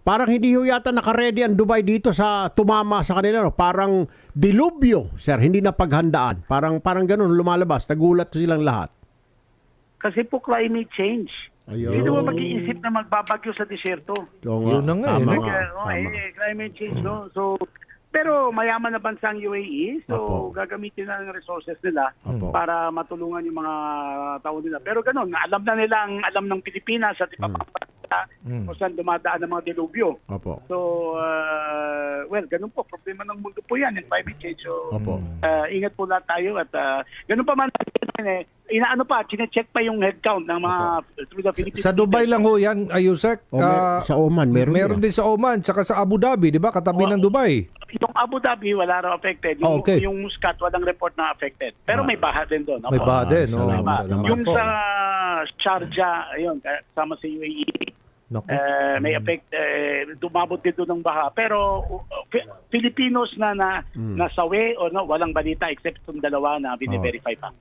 parang hindi ho yata nakaredy ang Dubai dito sa tumama sa kanila. No? Parang dilubyo, sir. Hindi na paghandaan. Parang, parang ganun lumalabas. Nagulat silang lahat. Kasi po climate change. Ayun. Hindi mo mag-iisip na magbabagyo sa disyerto. Oo Yun na nga, eh, Tama nga, Kaya, oh, tama. eh, climate change, no? So, pero mayaman na bansa ang UAE, so Opo. gagamitin na ng resources nila Opo. para matulungan yung mga tao nila. Pero ganun, alam na nila ang alam ng Pilipinas at iba pang bansa Mm. kung saan dumadaan ang mga delubyo. Opo. So, uh, well, ganun po. Problema ng mundo po yan, yung climate change. So, Opo. uh, ingat po lahat tayo at uh, ganun pa man, eh, inaano pa, chinecheck pa yung headcount ng mga through the Philippines. Sa Dubai lang ho yan, Ayusek. O, mer- Ah, sa Oman, meron, meron din. din sa Oman, tsaka sa Abu Dhabi, di ba? Katabi Oh. ng Dubai. Yung Abu Dhabi, wala raw affected. Yung, Ah, okay. yung Muscat, walang report na affected. Pero Ah. may baha din doon. May Opo. ba din, no? salamat, Diba? salamat Yung sa Sharjah, ayun, kasama sa UAE, Naku. eh, may effect, eh, dumabot din doon ng baha. Pero uh, Fi- Filipinos na na Mm. nasawi o no, walang balita except itong dalawa na bine-verify pa.